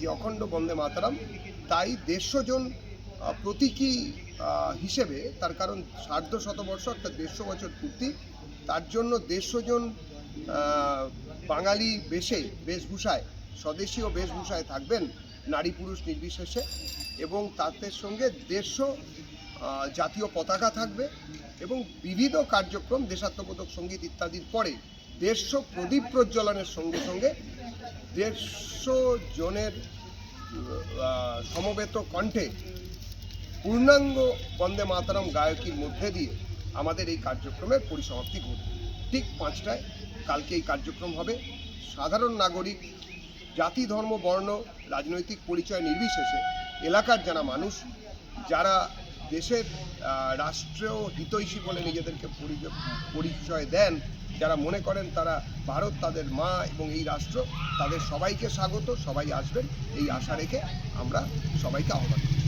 যে অখণ্ড বন্দে মাতারাম, তাই দেড়শো জন প্রতীকী হিসেবে তার কারণ সার্ধ শতবর্ষ অর্থাৎ দেড়শো বছর পূর্তি, তার জন্য দেড়শো জন বাঙালি বেশে বেশভূষায় স্বদেশীয় বেশভূষায় থাকবেন নারী পুরুষ নির্বিশেষে এবং তাদের সঙ্গে দেড়শো জাতীয় পতাকা থাকবে এবং বিবিধ কার্যক্রম, দেশাত্মবোধক সংগীত ইত্যাদির পরে দেড়শো প্রদীপ প্রজ্বলনের সঙ্গে সঙ্গে দেড়শো জনের সমবেত কণ্ঠে পূর্ণাঙ্গ বন্দে মাতারাম গায়কীর মধ্যে দিয়ে আমাদের এই কার্যক্রমের পরিসমাপ্তি ঘটবে। ঠিক পাঁচটায় কালকে এই কার্যক্রম হবে। সাধারণ নাগরিক, জাতি, ধর্ম, বর্ণ, রাজনৈতিক পরিচয় নির্বিশেষে এলাকার যারা মানুষ, যারা দেশের রাষ্ট্রীয় হিতৈষী বলে নিজেদেরকে পরিচয় দেন যারা মনে করেন তারা ভারত তাদের মা এবং এই রাষ্ট্র, তাদের সবাইকে স্বাগত, সবাই আসবেন, এই আশা রেখে আমরা সবাইকে আহ্বান